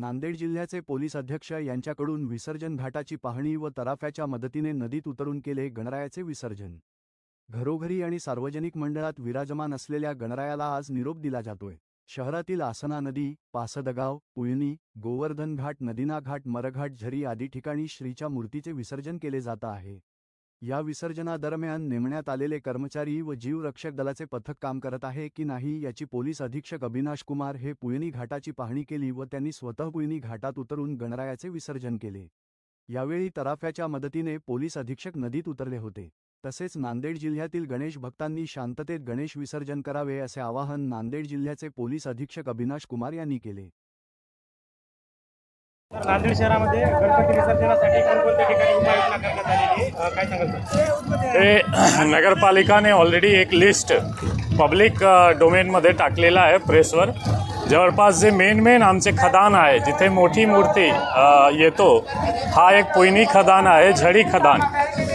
नांदेड जिल्ह्याचे पोलीस अध्यक्ष यांच्याकडून विसर्जन घाटाची पाहणी व तराफ्याच्या मदतीने नदीत उतरून केले गणरायाचे विसर्जन. घरोघरी आणि सार्वजनिक मंडळात विराजमान असलेल्या गणरायाला आज निरोप दिला जातोय. शहरातील आसना नदी पासदगाव उयनी गोवर्धन घाट नदीना घाट मरघाट झरी आदी ठिकाणी श्रीच्या मूर्तीचे विसर्जन केले जात आहे. या विसर्जनादरम्यान नेमण्यात आलेले कर्मचारी व जीवरक्षक दलाचे पथक काम करत आहे की नाही याची पोलीस अधीक्षक अविनाश कुमार हे पुयनी घाटाची पाहणी केली व त्यांनी स्वतः पुयनी घाटात उतरून गणरायाचे विसर्जन केले. यावेळी तराफ्याच्या मदतीने पोलीस अधीक्षक नदीत उतरले होते. तसेच नांदेड जिल्ह्यातील गणेश भक्तांनी शांततेत गणेश विसर्जन करावे असे आवाहन नांदेड जिल्ह्याचे पोलीस अधीक्षक अविनाश कुमार यांनी केले. नांदेड शहरामध्ये गणपती विसर्जनासाठी कोणकोणत्या ठिकाणी उपाययोजना करण्यात आलेली काय सांगाल हे नगरपालिकाने ऑलरेडी एक लिस्ट पब्लिक डोमेनमध्ये टाकलेला आहे प्रेसवर जवळपास जे मेन मेन आमचे खदान आहे जिथे मोठी मूर्ती येतो हा एक पोयनी खदान आहे झडी खदान.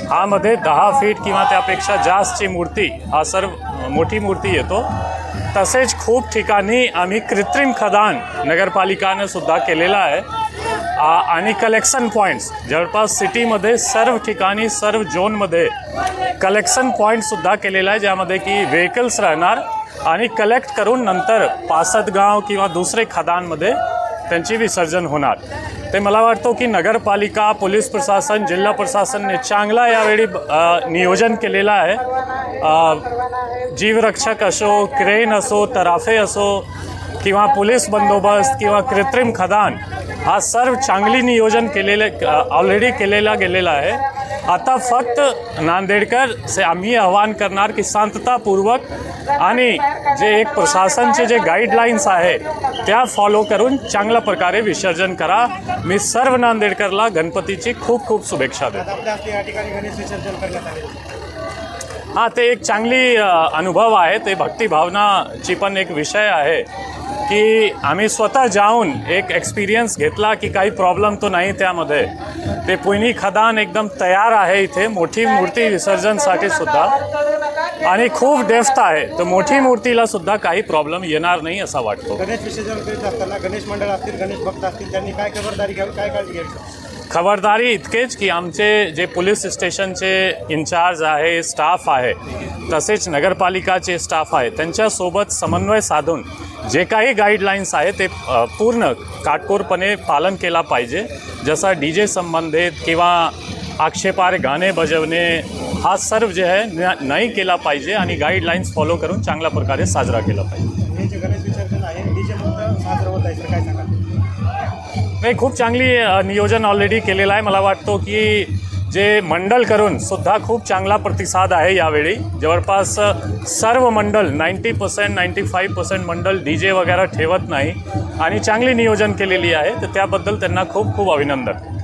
हामध्ये दहा फीट किंवा त्यापेक्षा जास्तची मूर्ती हा सर्व मोठी मूर्ती येतो. तसेच खूप ठिकाणी आम्ही कृत्रिम खदान नगरपालिकानं सुद्धा केलेलं आहे. आणि कलेक्शन पॉईंट्स जवळपास सिटीमध्ये सर्व ठिकाणी सर्व झोनमध्ये कलेक्शन पॉईंटसुद्धा केलेला आहे ज्यामध्ये की व्हेकल्स राहणार आणि कलेक्ट करून नंतर पासदगाव किंवा दुसरे खदानमध्ये त्यांची विसर्जन होणार. ते मला वाटतं की नगरपालिका पोलीस प्रशासन जिल्हा प्रशासनने चांगला यावेळी नियोजन केलेलं आहे. जीवरक्षक असो क्रेन असो तराफे असो किंवा पोलीस बंदोबस्त किंवा कृत्रिम खदान हा सर्व चांगली नियोजन केलेले ऑलरेडी केलेला गेलेला आहे. आता फक्त नांदेडकर से आम्ही आवाहन करणार की शांततापूर्वक आणि जे एक प्रशासनचे जे गाईडलाईन्स आहे त्या फॉलो करून चांगल्या प्रकारे विसर्जन करा. मी सर्व नांदेडकरला गणपतीची खूप खूप शुभेच्छा देतो. हा ते एक चांगली अनुभव आहे. ते भक्तिभावनाची पण एक विषय आहे की आम्ही स्वतः जाऊन एक एक्सपिरियन्स घेतला की काही प्रॉब्लेम तो नाही त्यामध्ये. ते पुयनी खदान एकदम तयार आहे इथे. मोठी मूर्ती विसर्जनसाठी सुद्धा. आणि खूप डेफ्त आहे. तर मोठी मूर्तीला सुद्धा काही प्रॉब्लेम येणार नाही असा वाटतो. गणेश विसर्जन करीत असताना गणेश मंडळ असतील गणेश भक्त असतील त्यांनी काय खबरदारी घ्यावी काय काळजी घ्यावी? खबरदारी इतकेच की आमचे जे पोलीस स्टेशनचे इन्चार्ज आहे स्टाफ आहे तसेच नगरपालिकाचे स्टाफ आहे त्यांच्यासोबत समन्वय साधून जे काही गाईडलाईन्स आहे ते पूर्ण काटकोरपणे पालन केला पाहिजे. जसा डी जे संबंधित किंवा आक्षेपार गाणे बजवणे हा सर्व जे आहे न- नाही केला पाहिजे आणि गाईडलाईन्स फॉलो करून चांगल्या प्रकारे साजरा केला पाहिजे. नाही खूप चांगली नियोजन ऑलरेडी केलेलं आहे. मला वाटतो की जे मंडल करून सुद्धा खूप चांगला प्रतिसाद आहे यावेळी. जवळपास सर्व मंडल ninety percent ninety five percent मंडल डी जे वगैरे ठेवत नाही. आणि चांगली नियोजन केलेली आहे. तर त्याबद्दल त्यांना खूप खूप अभिनंदन.